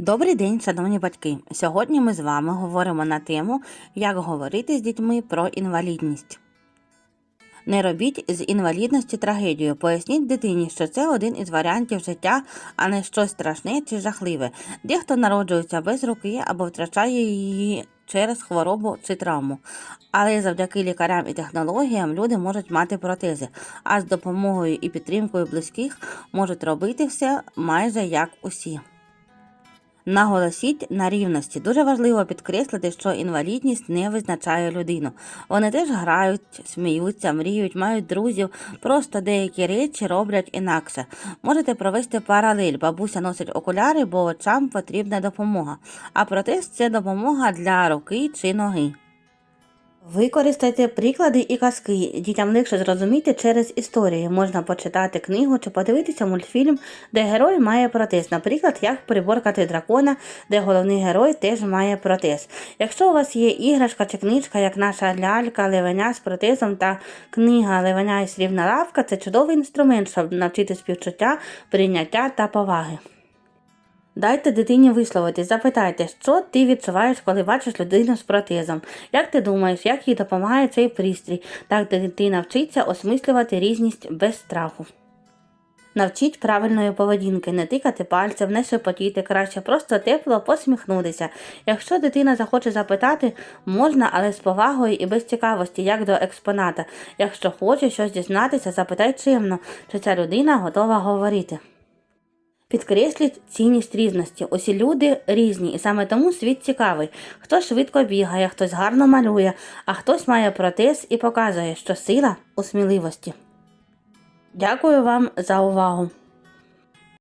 Добрий день, шановні батьки. Сьогодні ми з вами говоримо на тему, як говорити з дітьми про інвалідність. Не робіть з інвалідності трагедію. Поясніть дитині, що це один із варіантів життя, а не щось страшне чи жахливе. Дехто народжується без руки або втрачає її через хворобу чи травму. Але завдяки лікарям і технологіям люди можуть мати протези, а з допомогою і підтримкою близьких можуть робити все майже як усі. Наголосіть на рівності. Дуже важливо підкреслити, що інвалідність не визначає людину. Вони теж грають, сміються, мріють, мають друзів, просто деякі речі роблять інакше. Можете провести паралель. Бабуся носить окуляри, бо очам потрібна допомога. А протез це допомога для руки чи ноги. Використайте приклади і казки. Дітям легше зрозуміти через історії. Можна почитати книгу чи подивитися мультфільм, де герой має протез. Наприклад, як приборкати дракона, де головний герой теж має протез. Якщо у вас є іграшка чи книжка, як наша лялька, левеня з протезом та книга Левеня і срібна лавка, це чудовий інструмент, щоб навчити співчуття, прийняття та поваги. Дайте дитині висловитись, запитайте, що ти відчуваєш, коли бачиш людину з протезом. Як ти думаєш, як їй допомагає цей пристрій? Так дитина вчиться осмислювати різність без страху. Навчіть правильної поведінки, не тикати пальцем, не шепотіти, краще просто тепло посміхнутися. Якщо дитина захоче запитати, можна, але з повагою і без цікавості, як до експоната. Якщо хоче щось дізнатися, запитай чимно, чи ця людина готова говорити. Підкресліть цінність різності. Усі люди різні, і саме тому світ цікавий. Хтось швидко бігає, хтось гарно малює, а хтось має протез і показує, що сила у сміливості. Дякую вам за увагу!